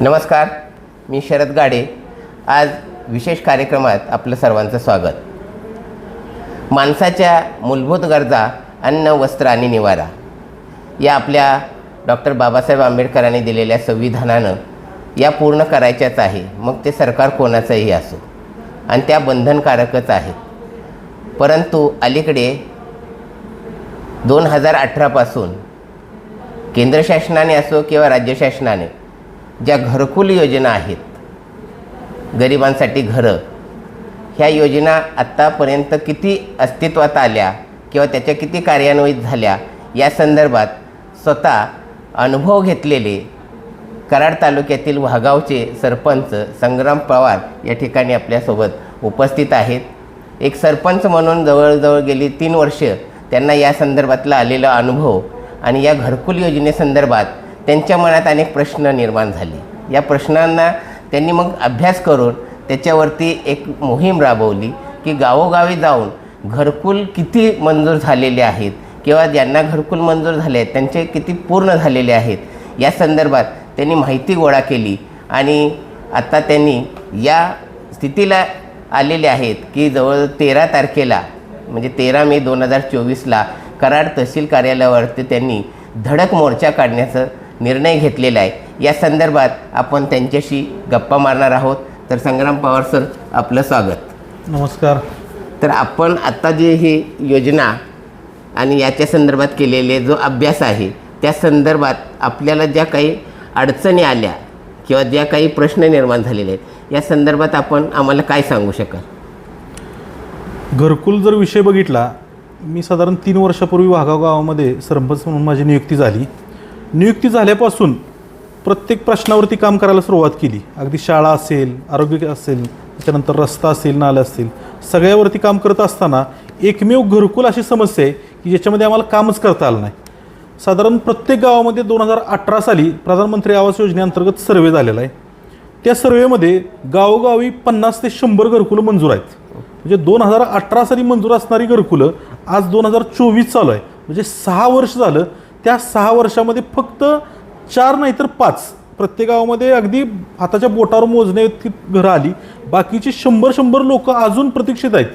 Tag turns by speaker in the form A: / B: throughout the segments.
A: नमस्कार मी शरद गाडे. आज विशेष कार्यक्रमात आपलं सर्वांचं स्वागत. माणसाच्या मूलभूत गरजा अन्न वस्त्र आणि निवारा या आपल्या डॉक्टर बाबासाहेब आंबेडकरांनी दिलेल्या संविधानानं या पूर्ण करायच्याच आहे. मग ते सरकार कोणाचंही असो. आणि त्या बंधनकारकच आहे. परंतु अलीकडे दोन हजार अठरापासून केंद्र शासनाने असो किंवा राज्य शासनाने ज्या घरकुल योजना आहेत गरिबांसाठी घरं ह्या योजना आत्तापर्यंत किती अस्तित्वात आल्या किंवा त्याच्या किती कार्यान्वित झाल्या या संदर्भात स्वतः अनुभव घेतलेले कराड तालुक्यातील वाघावचे सरपंच संग्राम पवार या ठिकाणी आपल्यासोबत उपस्थित आहेत. एक सरपंच म्हणून जवळजवळ गेली तीन वर्ष त्यांना या संदर्भातला आलेला अनुभव आणि या घरकुल योजनेसंदर्भात त्यांच्या मनात अनेक प्रश्न निर्माण झाले. या प्रश्नांना त्यांनी मग अभ्यास करून त्याच्यावरती एक मोहीम राबवली की गावोगावी जाऊन घरकुल किती मंजूर झालेले आहेत किंवा ज्यांना घरकुल मंजूर झाले आहेत त्यांचे किती पूर्ण झालेले आहेत या संदर्भात त्यांनी माहिती गोळा केली. आणि आता त्यांनी या स्थितीला आलेले आहेत की जवळ तेरा तारखेला म्हणजे तेरा मे दोन हजार चोवीसला कराड तहसील कार्यालयावरती त्यांनी धडक मोर्चा काढण्याचं निर्णय घेतलेला आहे. या संदर्भात आपण त्यांच्याशी गप्पा मारणार आहोत. तर संग्राम पवार सर आपलं स्वागत.
B: नमस्कार.
A: तर आपण आता जे ही योजना आणि याच्या संदर्भात केलेले जो अभ्यास आहे त्या संदर्भात आपल्याला ज्या काही अडचणी आल्या किंवा ज्या काही प्रश्न निर्माण झालेले आहेत या संदर्भात आपण आम्हाला काय सांगू शकाल?
B: घरकुल जर विषय बघितला मी साधारण तीन वर्षापूर्वी वाघाव गावामध्ये सरपंच म्हणून माझी नियुक्ती झाली. नियुक्ती झाल्यापासून प्रत्येक प्रश्नावरती काम करायला सुरुवात केली. अगदी शाळा असेल आरोग्य असेल त्याच्यानंतर रस्ता असेल नाले असतील सगळ्यावरती काम करत असताना एकमेव घरकुल अशी समस्या आहे की ज्याच्यामध्ये आम्हाला कामच करता आलं नाही. साधारण प्रत्येक गावामध्ये दोन हजार अठरा साली प्रधानमंत्री आवास योजनेअंतर्गत सर्वे झालेला आहे. त्या सर्वेमध्ये गावोगावी पन्नास ते शंभर घरकुलं मंजूर आहेत. म्हणजे दोन हजार अठरा साली मंजूर असणारी घरकुलं आज दोन हजार चोवीस चालू आहे. म्हणजे सहा वर्ष झालं त्या सहा वर्षामध्ये फक्त चार नाही तर पाच प्रत्येक गावामध्ये अगदी हाताच्या बोटावर मोजणे घरं आली. बाकीची शंभर शंभर लोक अजून प्रतीक्षित आहेत.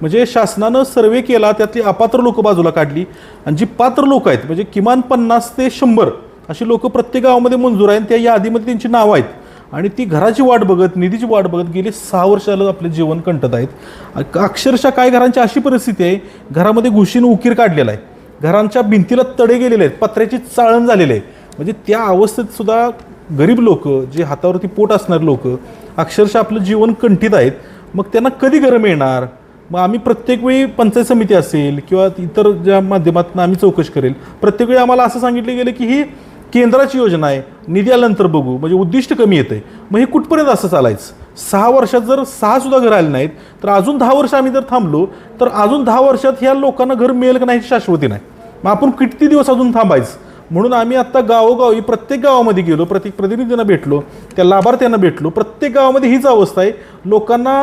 B: म्हणजे शासनानं सर्वे केला त्यातली अपात्र लोक बाजूला काढली. आणि जी पात्र लोक आहेत म्हणजे किमान पन्नास ते शंभर अशी लोक प्रत्येक गावामध्ये मंजूर आहेत. त्या यादीमध्ये त्यांची नावं आहेत. आणि ती घराची वाट बघत निधीची वाट बघत गेली सहा वर्षाला आपले जीवन कंटत आहेत. अक्षरशः काय घरांची अशी परिस्थिती आहे घरामध्ये घुशीनं उकीर काढलेला आहे. घरांच्या भिंतीला तडे गेलेले आहेत पत्र्याची चाळण झालेली आहे म्हणजे त्या अवस्थेत सुद्धा गरीब लोक जे हातावरती पोट असणारे लोक अक्षरशः आपलं जीवन कंठित आहेत. मग त्यांना कधी घरं मिळणार? मग आम्ही प्रत्येक वेळी पंचायत समिती असेल किंवा इतर ज्या माध्यमातून आम्ही चौकशी करेल प्रत्येक वेळी आम्हाला असं सांगितलं गेलं की ही केंद्राची योजना आहे निधी आल्यानंतर बघू. म्हणजे उद्दिष्ट कमी येतं आहे मग हे कुठपर्यंत असं चालायचं? सहा वर्षात जर सहा सुद्धा घरं नाहीत तर अजून दहा वर्ष आम्ही जर थांबलो तर अजून दहा वर्षात ह्या लोकांना घर मिळेल का नाही शाश्वती नाही. मग आपण किती दिवस अजून थांबायचं? म्हणून आम्ही आत्ता गावोगावी प्रत्येक गावामध्ये गेलो प्रत्येक प्रतिनिधींना भेटलो त्या लाभार्थ्यांना भेटलो. प्रत्येक गावामध्ये हीच अवस्था आहे. लोकांना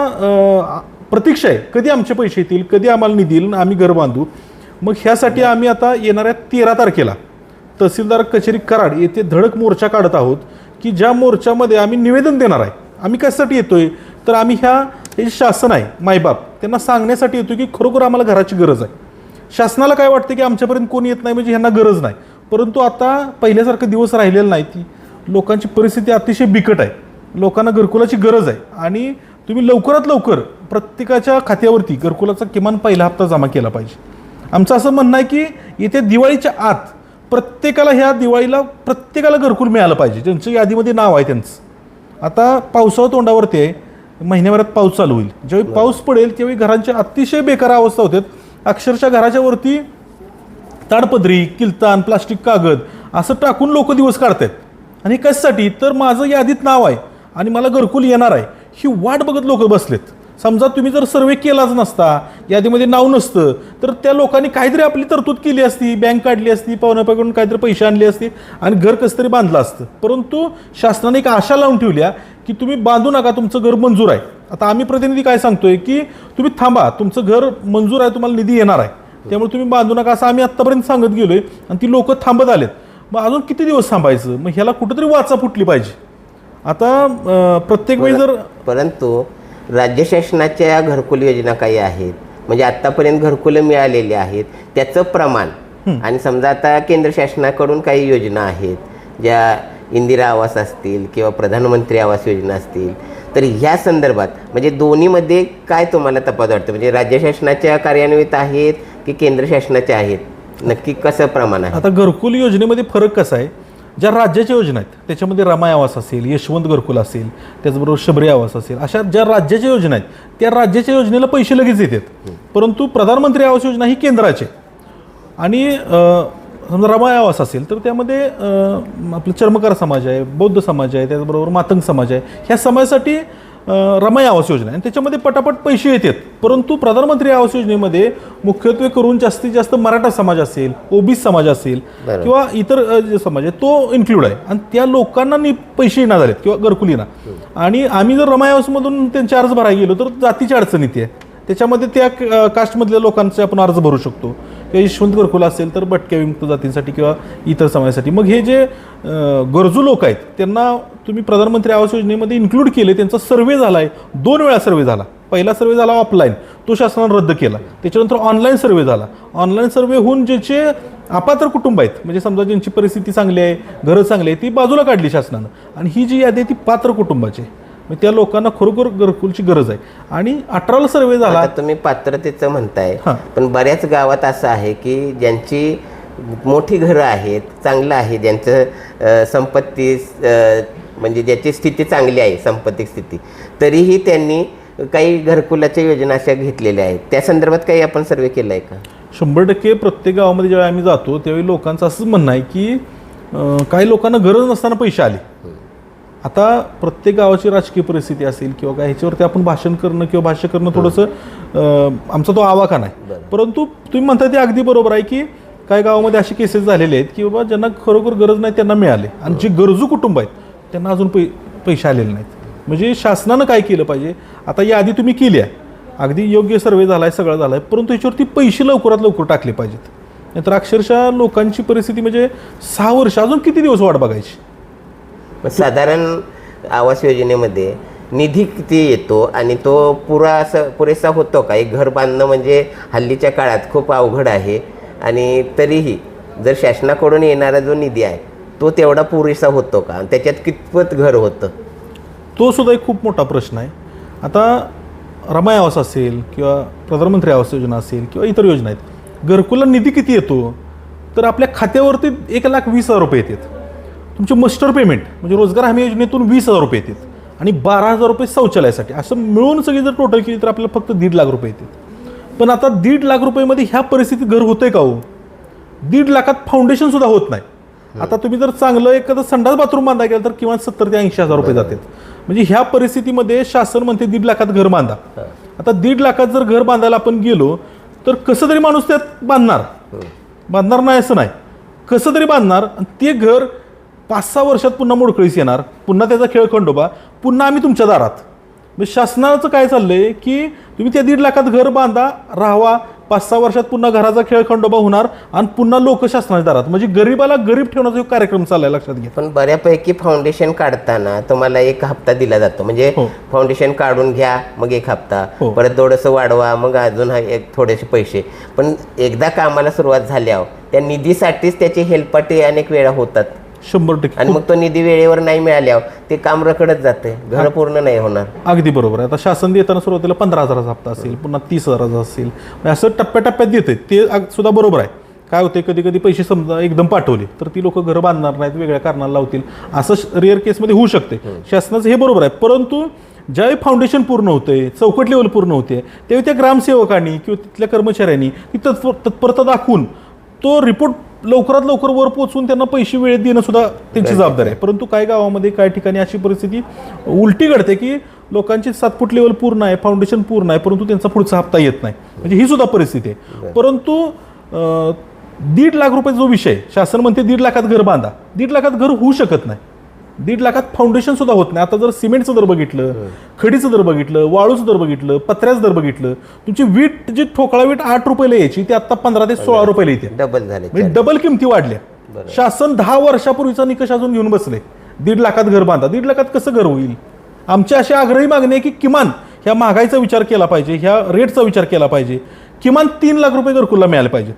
B: प्रतीक्षा आहे. कधी आमचे पैसे येतील कधी आम्हाला निधी येईल आम्ही घर बांधू. मग ह्यासाठी आम्ही आता येणाऱ्या तेरा तारखेला तहसीलदार कचेरी कराड येथे धडक मोर्चा काढत आहोत की ज्या मोर्चामध्ये आम्ही निवेदन देणार आहे. आम्ही कशासाठी येतोय? तर आम्ही ह्या हे जे शासन आहे मायबाप त्यांना सांगण्यासाठी येतोय की खरोखर आम्हाला घराची गरज आहे. शासनाला काय वाटतं की आमच्यापर्यंत कोणी येत नाही म्हणजे ह्यांना गरज नाही. परंतु आता पहिल्यासारखे दिवस राहिलेले नाही ती लोकांची परिस्थिती अतिशय बिकट आहे. लोकांना घरकुलाची गरज आहे. आणि तुम्ही लवकरात लवकर प्रत्येकाच्या खात्यावरती घरकुलाचा किमान पहिला हप्ता जमा केला पाहिजे. आमचं असं म्हणणं आहे की येत्या दिवाळीच्या आत प्रत्येकाला ह्या दिवाळीला प्रत्येकाला घरकुल मिळालं पाहिजे. ज्यांचं यादीमध्ये नाव आहे त्यांचं. आता पावसाळा तोंडावरती आहे. महिन्याभरात पाऊस चालू होईल. ज्यावेळी पाऊस पडेल त्यावेळी घरांच्या अतिशय बेकार अवस्था होतात अक्षरशः घराच्या वरती ताडपदरी किलतान प्लास्टिक कागद असं टाकून लोक दिवस काढतात आणि कशासाठी? तर माझं यादीत नाव आहे आणि मला घरकुल येणार आहे. ही वाट बघत लोक बसलेत. समजा तुम्ही जर सर्वे केलाच नसता यादीमध्ये नाव नसतं तर त्या लोकांनी काहीतरी आपली तरतूद केली असती बँक काढली असती पाहुण्यापाकडून काहीतरी पैसे आणले असते आणि घर कसं तरी बांधलं असतं. परंतु शासनाने एक आशा लावून ठेवल्या की तुम्ही बांधू नका तुमचं घर मंजूर आहे. आता आम्ही प्रतिनिधी काय सांगतोय की तुम्ही थांबा तुमचं घर मंजूर आहे तुम्हाला निधी येणार आहे. त्यामुळे तुम्ही बांधू नका असं आम्ही आत्तापर्यंत सांगत गेलोय आणि ती लोक थांबत आलेत. मग अजून किती दिवस थांबायचं? मग ह्याला कुठंतरी वाचा फुटली पाहिजे. आता प्रत्येक वेळी जर
A: परंतु राज्य शासनाच्या घरकुल योजना काही आहेत म्हणजे आतापर्यंत घरकुलं मिळालेली आहेत त्याचं प्रमाण. आणि समजा आता केंद्र शासनाकडून काही योजना आहेत ज्या इंदिरा आवास असतील किंवा प्रधानमंत्री आवास योजना असतील तर ह्या संदर्भात म्हणजे दोन्हीमध्ये काय तुम्हाला तपास वाटतं? म्हणजे राज्य शासनाच्या कार्यान्वित आहेत की केंद्र शासनाच्या आहेत? नक्की कसं प्रमाण आहे?
B: आता घरकुल योजनेमध्ये फरक कसा आहे? ज्या राज्याच्या योजना आहेत त्याच्यामध्ये रमाय आवास असेल यशवंत घरकुल असेल त्याचबरोबर शबरी आवास असेल अशा ज्या राज्याच्या योजना आहेत त्या राज्याच्या योजनेला पैसे लगेच येतात परंतु प्रधानमंत्री आवास योजना ही केंद्राची आहे. आणि समजा रमाय आवास असेल तर त्यामध्ये आपलं चर्मकार समाज आहे बौद्ध समाज आहे त्याचबरोबर मातंग समाज आहे ह्या समाजासाठी रमाई आवास योजना. आहे आणि त्याच्यामध्ये पटापट पैसे येतात. परंतु प्रधानमंत्री आवास योजनेमध्ये मुख्यत्वे करून जास्तीत जास्त मराठा समाज असेल ओबीसी समाज असेल. किंवा इतर जे समाज आहे तो इन्क्लूड आहे. आणि त्या लोकांना नि पैसे येणार झालेत किंवा घरकुल येणार आणि आम्ही जर रमाई हाऊसमधून त्यांचे अर्ज भरायला गेलो तर जातीची अडचण येते आहे. त्याच्यामध्ये त्या कास्टमधल्या लोकांचे आपण अर्ज भरू शकतो. किंवा यशवंत घरकुल असेल तर भटक्या विमुक्त जातींसाठी किंवा इतर समाजासाठी. मग हे जे गरजू लोक आहेत त्यांना तुम्ही प्रधानमंत्री आवास योजनेमध्ये इन्क्लूड केले त्यांचा सर्वे झाला आहे दोन वेळा सर्वे झाला. पहिला सर्वे झाला ऑफलाईन तो शासनानं रद्द केला. त्याच्यानंतर ऑनलाईन सर्वे झाला. ऑनलाईन सर्वे होऊन ज्याचे अपात्र कुटुंब आहेत म्हणजे समजा ज्यांची परिस्थिती चांगली आहे घरं चांगली आहे ती बाजूला काढली शासनानं. आणि ही जी यादी आहे ती पात्र कुटुंबाची आहे. मग त्या लोकांना खरोखर घरकुलची गरज आहे. आणि अठराला सर्वे झाला.
A: आता तुम्ही पात्रतेचं म्हणताय
B: हां.
A: पण बऱ्याच गावात असं आहे की ज्यांची मोठी घरं आहेत चांगलं आहे ज्यांचं संपत्ती म्हणजे ज्याची स्थिती चांगली आहे संपत्ती स्थिती. तरीही त्यांनी काही घरकुलाच्या योजना अशा घेतलेल्या आहेत. त्या संदर्भात काही आपण सर्वे केला आहे का?
B: शंभर टक्के प्रत्येक गावामध्ये ज्यावेळी आम्ही जातो त्यावेळी लोकांचं असंच म्हणणं आहे की अं, काही लोकांना गरज नसताना पैसे आले. आता प्रत्येक गावाची राजकीय परिस्थिती असेल किंवा काय ह्याच्यावरती आपण भाषण करणं किंवा भाष्य करणं थोडंसं अं, आमचा तो आवाका आहे परंतु तुम्ही म्हणता ते अगदी बरोबर आहे की काही गावामध्ये असे केसेस झालेले आहेत की बाबा ज्यांना खरोखर गरज नाही त्यांना मिळाले. आणि जे गरजू कुटुंब आहेत त्यांना अजून पै पैसे आलेले नाहीत. म्हणजे शासनानं काय केलं पाहिजे? आता यादी तुम्ही केली आहे. अगदी योग्य सर्वे झाला आहे सगळं झालं आहे परंतु याच्यावरती पैसे लवकरात लवकर टाकले पाहिजेत. नाहीतर अक्षरशः लोकांची परिस्थिती म्हणजे सहा वर्ष अजून किती दिवस वाट बघायची?
A: मग साधारण आवास योजनेमध्ये निधी किती येतो आणि तो पुरा असं पुरेसा होतो का? एक घर बांधणं म्हणजे हल्लीच्या काळात खूप अवघड आहे. आणि तरीही जर शासनाकडून येणारा जो निधी आहे तो तेवढा पुरेसा होतो का? आणि त्याच्यात कितपत घर होतं?
B: तो सुद्धा एक खूप मोठा प्रश्न आहे. आता रमाय आवास असेल किंवा प्रधानमंत्री आवास योजना असेल किंवा इतर योजना आहेत घरकुला निधी किती येतो? तर आपल्या खात्यावरती एक लाख वीस हजार रुपये येतात. तुमचे मस्टर पेमेंट म्हणजे रोजगार हमी योजनेतून वीस हजार रुपये येतात. आणि बारा हजार रुपये शौचालयासाठी असं मिळून सगळी जर टोटल केली तर आपल्याला फक्त दीड लाख रुपये येतात. पण आता दीड लाख रुपयेमध्ये ह्या परिस्थितीत घर होतंय का हो? दीड लाखात फाउंडेशनसुद्धा होत नाही. आता तुम्ही जर चांगलं एखादं संडास बाथरूम बांधा गेलं तर किमान सत्तर ते ऐंशी हजार रुपये जातात म्हणजे ह्या परिस्थितीमध्ये शासन म्हणते दीड लाखात घर बांधा. आता दीड लाखात जर घर बांधायला आपण गेलो तर कसं तरी माणूस त्यात बांधणार? बांधणार नाही असं नाही. कसं तरी बांधणार? आणि ते घर पाच सहा वर्षात पुन्हा मोडकळीस येणार. पुन्हा त्याचा खेळ खंडोबा. पुन्हा आम्ही तुमच्या दारात. म्हणजे शासनाचं काय चाललंय की तुम्ही त्या दीड लाखात घर बांधा राहावा. पाच सहा वर्षात पुन्हा घराचा खेळ खंडोबा होणार आणि पुन्हा लोक शासनाच्या दारात. म्हणजे गरीबाला गरीब ठेवण्याचा कार्यक्रम चाललाय लक्षात घ्या.
A: पण बऱ्यापैकी फाउंडेशन काढताना तुम्हाला एक हप्ता दिला जातो. म्हणजे
B: हो.
A: फाउंडेशन काढून घ्या मग एक हप्ता.
B: हो.
A: परत थोडंसं वाढवा मग अजून हा एक थोडेसे पैसे. पण एकदा कामाला सुरुवात झाल्यावर त्या निधीसाठीच त्याची हेलपाटे अनेक वेळा होतात.
B: शंभर टक्के.
A: आणि मग तो निधी वेळेवर नाही मिळाल्यावर ते काम रखडत जाते घर पूर्ण नाही होणार.
B: अगदी बरोबर आहे. आता शासन देताना सुरुवातीला पंधरा हजाराचा हप्ता असेल पुन्हा तीस हजाराचा असेल. म्हणजे असं टप्प्याटप्प्यात देते ते अग- सुद्धा बरोबर आहे. काय होते कधी कधी पैसे समजा एकदम पाठवले तर ती लोक घरं बांधणार नाहीत वेगळ्या कारणाला लावतील. असं रेअर केसमध्ये होऊ शकते शासनाचं हे बरोबर आहे. परंतु ज्यावेळी फाउंडेशन पूर्ण होते चौकट लेवल पूर्ण होते त्यावेळी त्या ग्रामसेवकांनी किंवा तिथल्या कर्मचाऱ्यांनी ती तत्पर तत्परता दाखवून तो रिपोर्ट लवकरात लवकर वर पोहोचून त्यांना पैसे वेळेत देणं सुद्धा त्यांची जबाबदारी आहे. परंतु काही गावामध्ये काही ठिकाणी अशी परिस्थिती उलटी घडते की लोकांची सातपूट लेवल पूर्ण आहे फाउंडेशन पूर्ण आहे परंतु त्यांचा पुढचा हप्ता येत नाही. म्हणजे ही सुद्धा परिस्थिती आहे. परंतु दीड लाख रुपये जो विषय शासन म्हणते दीड लाखात घर बांधा. दीड लाखात घर होऊ शकत नाही. दीड लाखात फाउंडेशन सुद्धा होत नाही. आता जर सिमेंटचं दर बघितलं खडीचं दर बघितलं वाळूचं दर बघितलं पत्र्याचं दर बघितलं तुमची वीट जी ठोकळा वीट आठ रुपयाला यायची ती आता पंधरा ते सोळा रुपयाला येते.
A: डबल झाले.
B: म्हणजे डबल किमती वाढल्या. शासन दहा वर्षापूर्वीचा निकष अजून घेऊन बसले. दीड लाखात घर बांधा. दीड लाखात कसं घर होईल? आमची अशी आग्रही मागणी आहे की किमान ह्या महागाईचा विचार केला पाहिजे ह्या रेटचा विचार केला पाहिजे. किमान तीन लाख रुपये घरकुलला मिळाले पाहिजेत.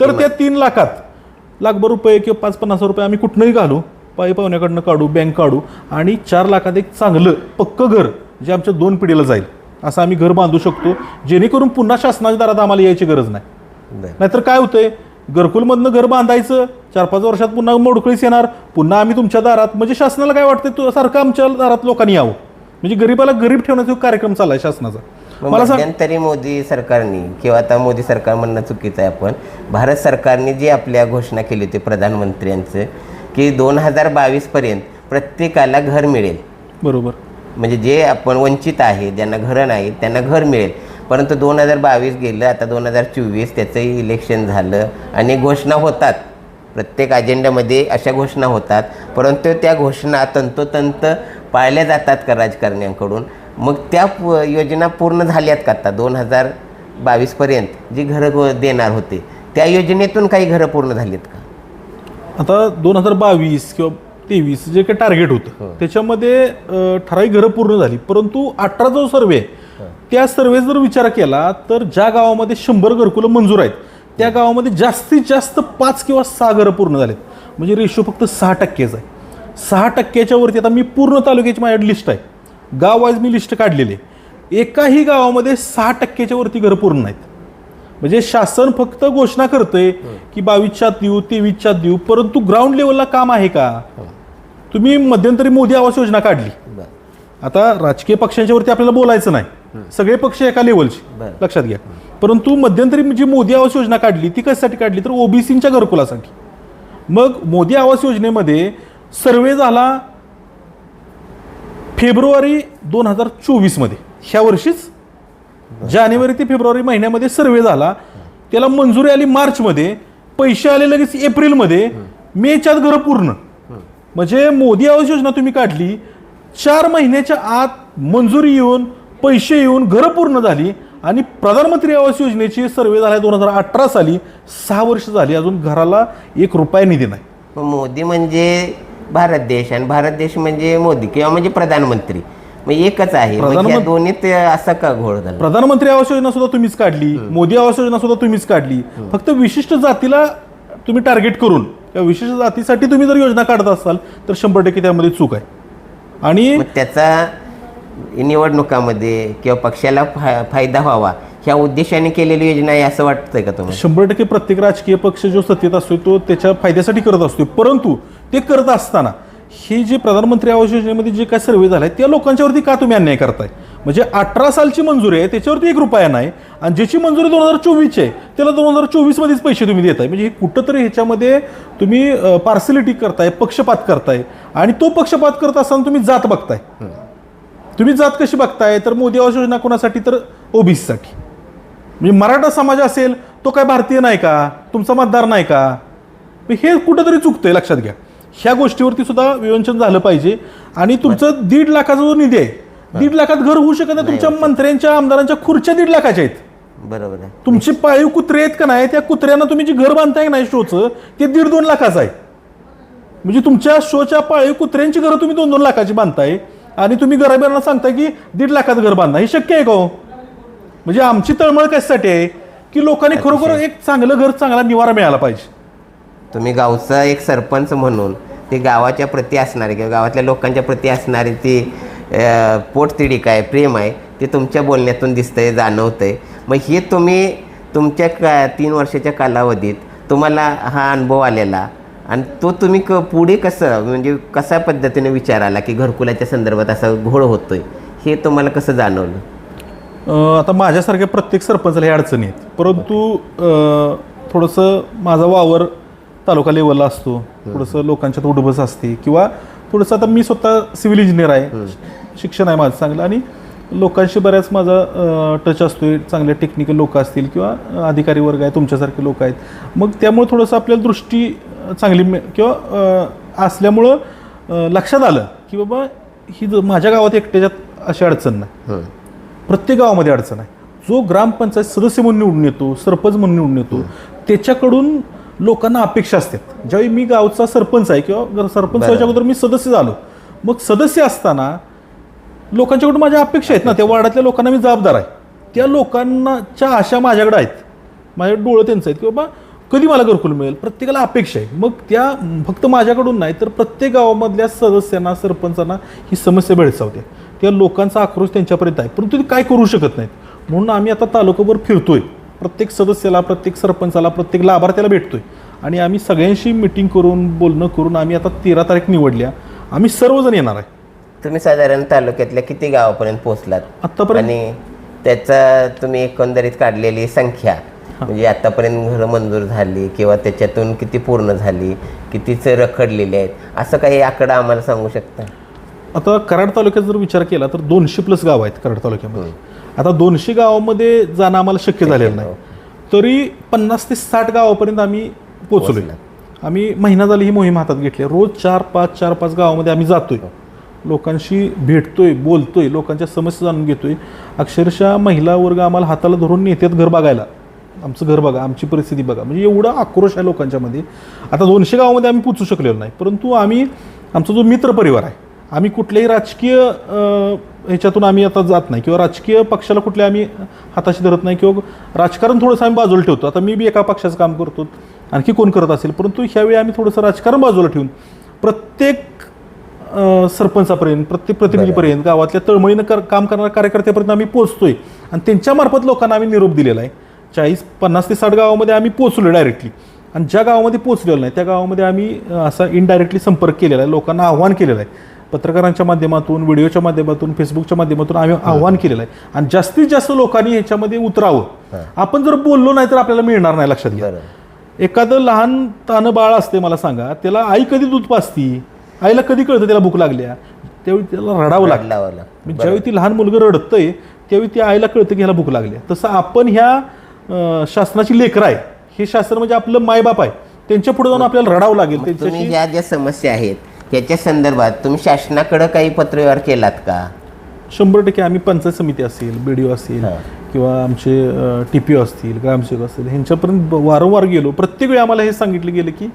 B: तर त्या तीन लाखात लाखभर रुपये किंवा पाच पन्नास रुपये आम्ही कुठनंही घालू. पायी पाहुण्याकडनं काढू बँक काढू आणि चार लाखात एक चांगलं पक्कं घर जे आमच्या दोन पिढीला जाईल. असं आम्ही घर बांधू शकतो. जेणेकरून पुन्हा शासनाच्या दारात आम्हाला यायची गरज नाही. नाहीतर काय होतंय? घरकुलमधनं घर बांधायचं चार पाच वर्षात पुन्हा मोडकळीस येणार. पुन्हा आम्ही तुमच्या दारात म्हणजे शासनाला काय वाटतंय? तू सारखं आमच्या दारात लोकांनी यावं. म्हणजे गरीबाला गरीब ठेवण्याचा कार्यक्रम चाललाय शासनाचा. मला सांग
A: मध्यंतरी मोदी सरकारने किंवा आता मोदी सरकार म्हणणं चुकीचं आहे आपण भारत सरकारने जी आपल्या घोषणा केली होती प्रधानमंत्र्यांचं की दोन हजार बावीसपर्यंत प्रत्येकाला घर मिळेल.
B: बरोबर.
A: म्हणजे जे आपण वंचित आहे ज्यांना घरं नाहीत त्यांना घर मिळेल. परंतु दोन हजार बावीस गेलं आता दोन हजार चोवीस त्याचंही इलेक्शन झालं. आणि घोषणा होतात. प्रत्येक अजेंड्यामध्ये अशा घोषणा होतात. परंतु त्या घोषणा तंतोतंत पाळल्या जातात का राजकारण्यांकडून? मग त्या पु- योजना पूर्ण झाल्यात का आता दोन हजार बावीसपर्यंत जी घरं गो- देणार होते. त्या योजनेतून काही घरं पूर्ण झालीत का?
B: आता दोन हजार बावीस किंवा तेवीस जे काही टार्गेट होतं त्याच्यामध्ये ठराविक घरं पूर्ण झाली. परंतु अठरा जो सर्वे त्या सर्वे जर विचार केला तर ज्या गावामध्ये शंभर घरकुलं मंजूर आहेत त्या गावामध्ये जास्तीत जास्त पाच किंवा सहा घरं पूर्ण झालेत. म्हणजे रेशो फक्त सहा टक्केच आहे. सहा टक्क्याच्या वरती आता मी पूर्ण तालुक्याची माझ्याकडे लिस्ट आहे. गाव वाईज मी लिस्ट काढलेली आहे. एकाही गावामध्ये सहा टक्क्याच्या वरती घरं पूर्ण नाहीत. म्हणजे शासन फक्त घोषणा करतंय की बावीसच्या देऊ तेवीसच्या देऊ परंतु ग्राउंड लेवलला काम आहे का? तुम्ही मध्यंतरी मोदी आवास योजना काढली. आता राजकीय पक्षांच्या वरती आपल्याला बोलायचं नाही. सगळे पक्ष एका लेवलचे. लक्षात घ्या. परंतु मध्यंतरी जी मोदी आवास योजना काढली ती कशासाठी काढली? तर ओबीसीच्या घरकुलासाठी. मग मोदी आवास योजनेमध्ये सर्वे झाला फेब्रुवारी दोन हजार चोवीसमध्ये. ह्या वर्षीच जानेवारी ते फेब्रुवारी महिन्यामध्ये सर्वे झाला. त्याला मंजुरी आली मार्चमध्ये. पैसे आले लगेच एप्रिलमध्ये. मेच्यात घरं पूर्ण. म्हणजे मोदी आवास योजना तुम्ही काढली. चार महिन्याच्या आत मंजुरी येऊन पैसे येऊन घरं पूर्ण झाली आणि प्रधानमंत्री आवास योजनेची सर्वे झाला दोन हजार अठरा साली. सहा वर्ष झाली अजून घराला एक रुपया निधी नाही.
A: मोदी म्हणजे भारत देश आणि भारत देश म्हणजे मोदी किंवा म्हणजे प्रधानमंत्री. मग एकच आहे. मग या
B: प्रधानमंत्री-
A: दोन्हीत असा का घोळ झाला?
B: प्रधानमंत्री आवास योजना सुद्धा तुम्हीच काढली मोदी आवास योजना सुद्धा तुम्हीच काढली. फक्त विशिष्ट जातीला तुम्ही टार्गेट करून त्या विशिष्ट जातीसाठी तुम्ही जर योजना काढत असाल तर शंभर टक्के त्यामध्ये चूक आहे. आणि
A: मग त्याचा निवडणुकामध्ये किंवा पक्षाला फा फायदा व्हावा ह्या उद्देशाने केलेली योजना आहे असं वाटतंय का तुम्हाला?
B: शंभर टक्के प्रत्येक राजकीय पक्ष जो सत्तेत असतो तो त्याच्या फायद्यासाठी करत असतो. परंतु ते करत असताना हे जे प्रधानमंत्री आवास योजनेमध्ये जे काय सर्वे झाला आहे त्या लोकांच्यावरती का तुम्ही अन्याय करताय? म्हणजे अठरा सालची मंजुरी आहे त्याच्यावरती एक रुपया नाही आणि ज्याची मंजुरी दोन हजार चोवीसची आहे त्याला दोन हजार चोवीसमध्येच पैसे तुम्ही देताय. म्हणजे हे कुठंतरी ह्याच्यामध्ये तुम्ही पार्सलिटी करताय पक्षपात करताय आणि तो पक्षपात करत असताना तुम्ही जात बघताय. तुम्ही जात कशी बघताय? तर मोदी आवास योजना कोणासाठी? तर ओबीसीसाठी. म्हणजे मराठा समाज असेल तो काय भारतीय नाही का? तुमचा मतदार नाही का? हे कुठंतरी चुकतंय लक्षात घ्या. ह्या गोष्टीवरती सुद्धा विवंचन झालं पाहिजे. आणि तुमचं दीड लाखाचा जो निधी आहे दीड लाखात घर होऊ शकत नाही. तुमच्या मंत्र्यांच्या आमदारांच्या खुर्च्या दीड लाखाच्या आहेत.
A: बरोबर आहे.
B: तुमचे पाळीव कुत्रे आहेत का नाही त्या कुत्र्यांना तुम्ही जे घर बांधताय नाही शोचं ते दीड दोन लाखाचं आहे. म्हणजे तुमच्या शोच्या पाळीव कुत्र्यांची घरं तुम्ही दोन दोन लाखाची बांधताय. आणि तुम्ही गराबियांना सांगताय की दीड लाखात घर बांधा. हे शक्य आहे का हो? म्हणजे आमची तळमळ कशासाठी आहे? की लोकांनी खरोखर एक चांगलं घर चांगला निवारा मिळाला पाहिजे.
A: तुम्ही गावचा एक सरपंच म्हणून ते गावाच्या प्रती असणारी किंवा गावातल्या लोकांच्या प्रती असणारी ती पोटतिडीक आहे प्रेम आहे ते तुमच्या बोलण्यातून दिसतंय जाणवतंय. मग हे तुम्ही तुमच्या का तीन वर्षाच्या कालावधीत तुम्हाला हा अनुभव आलेला आणि तो तुम्ही क पुढे कसं म्हणजे कशा पद्धतीने विचार आला की घरकुलाच्या संदर्भात असा घोळ होतोय हे तुम्हाला कसं जाणवलं?
B: आता माझ्यासारख्या प्रत्येक सरपंचाला ह्या अडचणी आहेत. परंतु थोडंसं माझा वावर तालुका लेवलला असतो. थोडंसं लोकांच्यात उडबस असते. किंवा थोडंसं आता मी स्वतः सिव्हिल इंजिनियर आहे. शिक्षण आहे माझं चांगलं. आणि लोकांशी बऱ्याच माझा टच असतो चांगले टेक्निकल लोक असतील किंवा अधिकारी वर्ग आहे तुमच्यासारखे लोक आहेत. मग त्यामुळे थोडंसं आपल्याला दृष्टी चांगली मिळ किंवा असल्यामुळं लक्षात आलं की बाबा ही माझ्या गावात एकट्याच्यात अशी अडचण नाही. प्रत्येक गावामध्ये अडचण आहे. जो ग्रामपंचायत सदस्य म्हणून निवडून येतो सरपंच म्हणून निवडून येतो त्याच्याकडून लोकांना अपेक्षा असतात. ज्यावेळी मी गावचा सरपंच आहे किंवा सरपंच व्हायच्या अगोदर मी सदस्य झालो. मग सदस्य असताना लोकांच्याकडून माझ्या अपेक्षा आहेत ना. त्या वार्डातल्या लोकांना मी जबाबदार आहे. त्या लोकांनाच्या आशा माझ्याकडे आहेत. माझ्या डोळं त्यांचं आहेत की बाबा कधी मला घरकुल मिळेल? प्रत्येकाला अपेक्षा आहे. मग त्या फक्त माझ्याकडून नाही तर प्रत्येक गावामधल्या सदस्यांना सरपंचांना ही समस्या भेडसावते. त्या लोकांचा आक्रोश त्यांच्यापर्यंत आहे. परंतु ते काय करू शकत नाहीत? म्हणून आम्ही आता तालुकाभर फिरतोय. प्रत्येक सदस्याला प्रत्येक सरपंचाला प्रत्येक लाभार्थ्याला भेटतोय. आणि आम्ही सगळ्यांशी मिटिंग करून बोलणं करून आम्ही आता तेरा तारीख निवडल्या. आम्ही सर्वजण येणार आहे.
A: तुम्ही साधारण तालुक्यातल्या किती गावापर्यंत पोहोचलात?
B: आत्तापर्यंत
A: आणि त्याचा तुम्ही एकंदरीत काढलेली संख्या म्हणजे आतापर्यंत घरं मंजूर झाली किंवा त्याच्यातून किती पूर्ण झाली कितीच रखडलेले आहेत असं काही आकडा आम्हाला सांगू शकता?
B: आता कराड तालुक्यात जर विचार केला तर दोनशे प्लस गाव आहेत कराड तालुक्यामध्ये. आता दोनशे गावामध्ये जाणं आम्हाला शक्य झालेलं नाही. तरी पन्नास ते साठ गावापर्यंत आम्ही पोचलोय आम्ही महिना झाली ही मोहीम हातात घेतली. रोज चार पाच चार पाच गावामध्ये आम्ही जातोय. लोकांशी भेटतोय बोलतोय लोकांच्या समस्या जाणून घेतोय. अक्षरशः महिला वर्ग आम्हाला हाताला धरून नेतात घर बघायला. आमचं घर बघा आमची परिस्थिती बघा. म्हणजे एवढा आक्रोश आहे लोकांच्यामध्ये. आता दोनशे गावामध्ये आम्ही पोचू शकलेलो नाही. परंतु आम्ही आमचा जो मित्र परिवार आहे आम्ही कुठल्याही राजकीय ह्याच्यातून आम्ही आता जात नाही. किंवा राजकीय पक्षाला कुठल्या आम्ही हाताशी धरत नाही. किंवा राजकारण थोडंसं आम्ही बाजूला ठेवतो. आता मी बी एका पक्षाचं काम करतो. आणखी कोण करत असेल? परंतु ह्यावेळी आम्ही थोडंसं राजकारण बाजूला ठेवून प्रत्येक सरपंचापर्यंत प्रत्येक प्रतिनिधीपर्यंत गावातल्या तळमळीनं कर काम करणाऱ्या कार्यकर्त्यापर्यंत आम्ही पोहोचतोय. आणि त्यांच्यामार्फत लोकांना आम्ही निरोप दिलेला आहे. चाळीस पन्नास ते साठ गावामध्ये आम्ही पोहोचलो डायरेक्टली आणि ज्या गावामध्ये पोहोचलेलो नाही त्या गावामध्ये आम्ही असा इनडायरेक्टली संपर्क केलेला आहे. लोकांना आव्हान केलेलं आहे. पत्रकारांच्या माध्यमातून व्हिडिओच्या माध्यमातून फेसबुकच्या माध्यमातून आम्ही आव्हान केलेलं आहे. आणि जास्तीत जास्त लोकांनी ह्याच्यामध्ये उतरावं. आपण जर बोललो नाही तर आपल्याला मिळणार नाही लक्षात घ्या. एखादं लहान तानं बाळ असते मला सांगा. त्याला आई कधी दूध पाजती? आईला कधी कळतं त्याला भूक लागल्या? त्यावेळी त्याला रडावं. म्हणजे ज्यावेळी ती लहान मुलगा रडतंय त्यावेळी ती आईला कळतं की ह्याला भूक लागली. तसं आपण ह्या शासनाची लेकरं आहे. हे शासन म्हणजे आपलं मायबाप आहे. त्यांच्या पुढे जाऊन आपल्याला रडावं लागेल.
A: ह्या ज्या समस्या आहेत याच्या संदर्भात तुम्ही शासनाकडे काही पत्रव्यवहार केलात का?
B: शंभर टक्के आम्ही पंचायत समिती असेल बी डी असेल
A: हा.
B: किंवा आमचे टी पी असतील ग्रामसेवक असतील ह्यांच्यापर्यंत ब- वारंवार गेलो. प्रत्येक वेळी आम्हाला हे सांगितलं गेलं की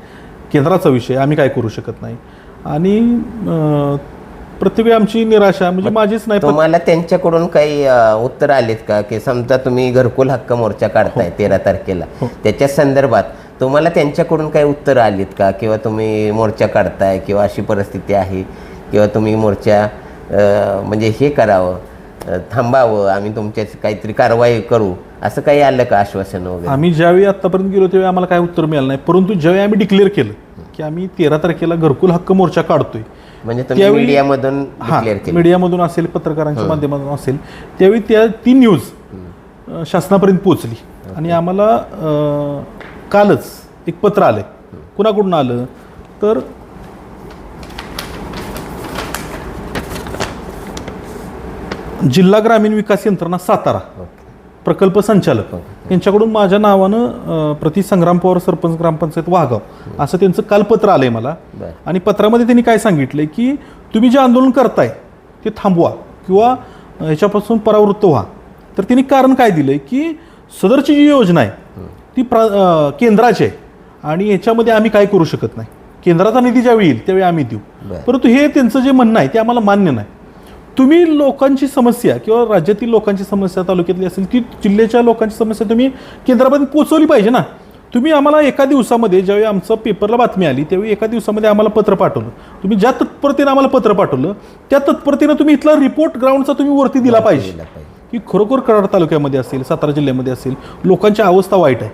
B: केंद्राचा विषय आम्ही काय करू शकत नाही. आणि अं, प्रत्येक वेळी आमची निराशा म्हणजे माझीच नाही पण
A: तुम्हाला त्यांच्याकडून काही अ, उत्तर आलेत का? की समजा तुम्ही घरकुल हक्क मोर्चा काढताय तेरा तारखेला. त्याच्या संदर्भात तुम्हाला त्यांच्याकडून काही उत्तर आलीत का? किंवा तुम्ही मोर्चा काढताय किंवा अशी परिस्थिती आहे? किंवा तुम्ही मोर्चा म्हणजे हे करावं थांबावं आम्ही तुमच्या काहीतरी कारवाई करू असं काही आलं का आश्वासन वगैरे?
B: आम्ही ज्यावेळी आतापर्यंत गेलो त्यावेळी आम्हाला काय उत्तर मिळालं नाही. परंतु ज्यावेळी आम्ही डिक्लेअर केलं की आम्ही तेरा तारखेला घरकुल हक्क मोर्चा काढतोय
A: म्हणजे मीडियामधून
B: मीडियामधून असेल पत्रकारांच्या माध्यमातून असेल त्यावेळी त्या ती न्यूज शासनापर्यंत पोहोचली. आणि आम्हाला कालच एक पत्र आलंय. कुणाकडून आलं? तर जिल्हा ग्रामीण विकास यंत्रणा सातारा. प्रकल्प संचालक. यांच्याकडून माझ्या नावानं प्रति संग्राम पवार सरपंच ग्रामपंचायत वाघाव असं त्यांचं काल पत्र आलंय मला. आणि पत्रामध्ये त्यांनी काय सांगितलंय की तुम्ही जे आंदोलन करताय ते थांबवा किंवा ह्याच्यापासून परावृत्त व्हा. तर त्यांनी कारण काय दिलंय की सदरची जी योजना आहे ती प्रा केंद्राची. आहे आणि याच्यामध्ये आम्ही काय करू शकत नाही. केंद्राचा निधी ज्यावेळी येईल त्यावेळी आम्ही देऊ. परंतु हे त्यांचं जे म्हणणं आहे ते आम्हाला मान्य नाही. तुम्ही लोकांची समस्या किंवा राज्यातील लोकांची समस्या तालुक्यातली असेल ती जिल्ह्याच्या लोकांची समस्या तुम्ही केंद्रापर्यंत पोहोचवली पाहिजे ना. तुम्ही आम्हाला एका दिवसामध्ये ज्यावेळी आमचं पेपरला बातमी आली त्यावेळी एका दिवसामध्ये आम्हाला पत्र पाठवलं. तुम्ही ज्या तत्परतेनं आम्हाला पत्र पाठवलं त्या तत्परतेनं तुम्ही इथला रिपोर्ट ग्राउंडचा तुम्ही वरती दिला पाहिजे. की खरोखर कराड तालुक्यामध्ये असेल सातारा जिल्ह्यामध्ये असेल लोकांची अवस्था वाईट आहे.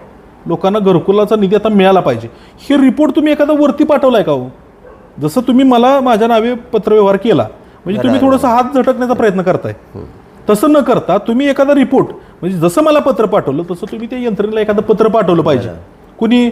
B: लोकांना घरकुलाचा निधी आता मिळाला पाहिजे. हे रिपोर्ट तुम्ही एखादा वरती पाठवलाय का हो? जसं तुम्ही मला माझ्या नावे पत्रव्यवहार केला म्हणजे तुम्ही थोडंसं हात झटकण्याचा प्रयत्न करताय. तसं न करता तुम्ही एखादा रिपोर्ट म्हणजे जसं मला पत्र पाठवलं तसं तुम्ही त्या यंत्रणेला एखादं पत्र पाठवलं पाहिजे. कुणी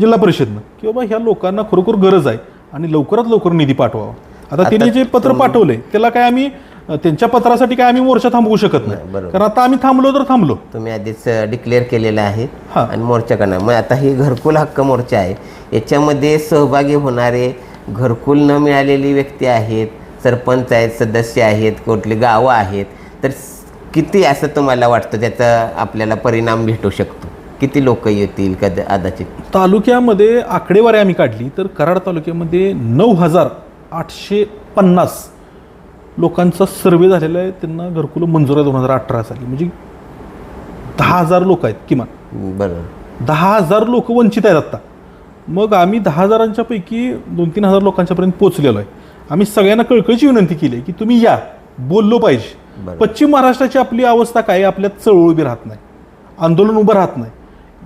B: जिल्हा परिषदनं की बाबा ह्या लोकांना खरोखर गरज आहे आणि लवकरात लवकर निधी पाठवावा. आता त्यांनी जे पत्र पाठवलंय त्याला काय आम्ही त्यांच्या पत्रासाठी काय आम्ही मोर्चा थांबवू शकत नाही.
A: बरोबर.
B: कारण आता आम्ही थांबलो तर थांबलो.
A: तुम्ही आधीच डिक्लेअर केलेलं आहे
B: हा.
A: आणि मोर्चा करणार. मग आता ही घरकुल हक्क मोर्चा आहे. याच्यामध्ये सहभागी होणारे घरकुल न मिळालेली व्यक्ती आहेत सरपंच आहेत सदस्य आहेत कुठली गावं आहेत तर स- किती असं तुम्हाला वाटतं त्याचा आपल्याला परिणाम भेटू शकतो? किती लोक येतील कदा कदाचित?
B: तालुक्यामध्ये आकडेवारी आम्ही काढली तर कराड तालुक्यामध्ये नऊ हजार आठशे पन्नास लोकांचा सर्वे झालेला आहे त्यांना घरकुलं मंजूर आहे दोन हजार अठरा साली. म्हणजे दहा हजार लोक आहेत किमान.
A: बरोबर
B: दहा हजार लोक वंचित आहेत आत्ता. मग आम्ही दहा हजारांच्या पैकी दोन तीन हजार लोकांच्यापर्यंत पोहोचलेलो आहे. आम्ही सगळ्यांना कळकळीची विनंती केली आहे की तुम्ही या बोललो पाहिजे.
A: बरोबर.
B: पश्चिम महाराष्ट्राची आपली अवस्था काय आहे? आपल्यात चळवळ उभी राहत नाही. आंदोलन उभं राहत नाही.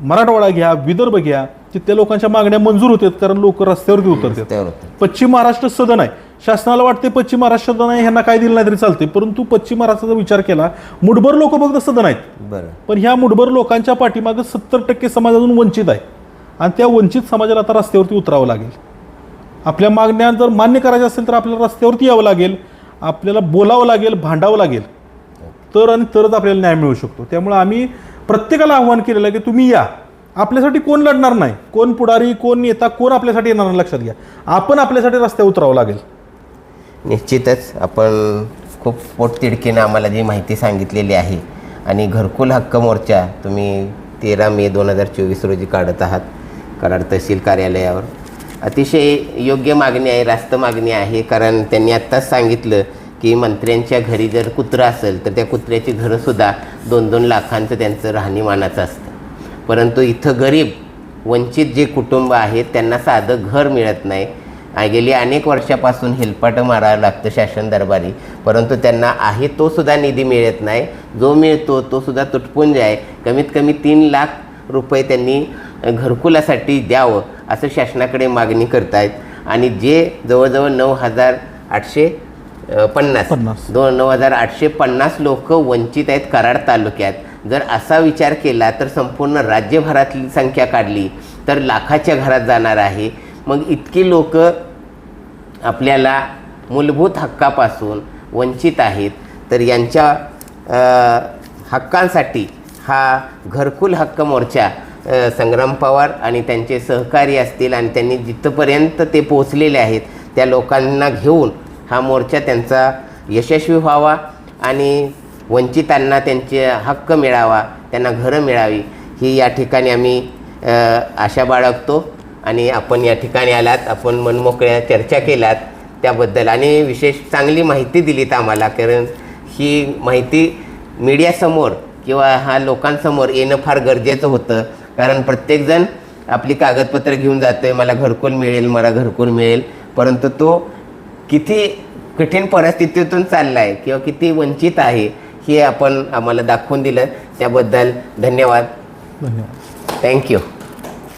B: मराठवाडा घ्या विदर्भ घ्या तिथल्या लोकांच्या मागण्या मंजूर होतात कारण लोक रस्त्यावरती उतरतात.
A: त्यावर होतं
B: पश्चिम महाराष्ट्र सदन आहे. शासनाला वाटते पश्चिम महाराष्ट्र आहे ह्यांना काय दिलं नाही तरी चालते परंतु पश्चिम महाराष्ट्राचा विचार केला मुठभर लोक फक्त सदन आहेत
A: बरं.
B: पण ह्या मुठभर लोकांच्या पाठीमागं सत्तर टक्के समाज अजून वंचित आहे. आणि त्या वंचित समाजाला आता रस्त्यावरती उतरावं लागेल. आपल्या मागण्या जर मान्य करायच्या असेल तर आपल्याला रस्त्यावरती यावं लागेल. आपल्याला बोलावं लागेल भांडावं लागेल. तर आणि तरच आपल्याला न्याय मिळू शकतो. त्यामुळे आम्ही प्रत्येकाला आव्हान केलेलं आहे की तुम्ही या. आपल्यासाठी कोण लढणार नाही? कोण पुढारी कोण नेता कोण आपल्यासाठी येणार नाही? लक्षात घ्या. आपण आपल्यासाठी रस्त्यावर उतरावं लागेल.
A: निश्चितच आपण खूप पोटतिडकीनं आम्हाला जी माहिती सांगितलेली आहे आणि घरकुल हक्क मोर्चा तुम्ही तेरा मे दोन हजार चोवीस रोजी काढत आहात. कराड तहसील कार्यालयावर. अतिशय योग्य मागणी आहे रास्त मागणी आहे कारण त्यांनी आत्ताच सांगितलं की मंत्र्यांच्या घरी जर कुत्रं असेल तर त्या कुत्र्याची घरंसुद्धा दोन दोन लाखांचं त्यांचं राहणीमानाचं असतं. परंतु इथं गरीब वंचित जे कुटुंब आहेत त्यांना साधं घर मिळत नाही. गेली अनेक वर्षापासून हेलपाटं मारावं लागतं शासन दरबारी. परंतु त्यांना आहे तो सुद्धा निधी मिळत नाही. जो मिळतो तो सुद्धा तुटपुंज आहे कमीत कमी तीन लाख रुपये त्यांनी घरकुलासाठी द्यावं असं शासनाकडे मागणी करतायत. आणि जे जवळजवळ नऊ हजार आठशे पन्नास. दोन नऊ हजार आठशे पन्नास लोक वंचित आहेत कराड तालुक्यात. जर असा विचार केला तर संपूर्ण राज्यभरातली संख्या काढली तर लाखाच्या घरात जाणार आहे. मग इतकी लोक आपल्याला मूलभूत हक्कापासून वंचित आहेत तर यांच्या हक्कांसाठी हा घरकुल हक्क मोर्चा संग्राम पवार आणि त्यांचे सहकारी असतील आणि त्यांनी जिथपर्यंत ते पोचलेले आहेत त्या लोकांना घेऊन हा मोर्चा त्यांचा यशस्वी व्हावा आणि वंचितांना त्यांचे हक्क मिळावा त्यांना घरं मिळावी ही या ठिकाणी आम्ही आशा बाळगतो. आणि आपण या ठिकाणी आलात आपण मनमोकळ्या चर्चा केलात त्याबद्दल. आणि विशेष चांगली माहिती दिलीत आम्हाला कारण ही माहिती मीडियासमोर किंवा हा लोकांसमोर येणं फार गरजेचं होतं. कारण प्रत्येकजण आपली कागदपत्र घेऊन जातोय मला घरकुल मिळेल मला घरकुल मिळेल. परंतु तो किती कठीण परिस्थितीतून चालला आहे किंवा किती वंचित आहे हे आपण आम्हाला दाखवून दिलं. त्याबद्दल धन्यवाद.
B: धन्यवाद.
A: थँक्यू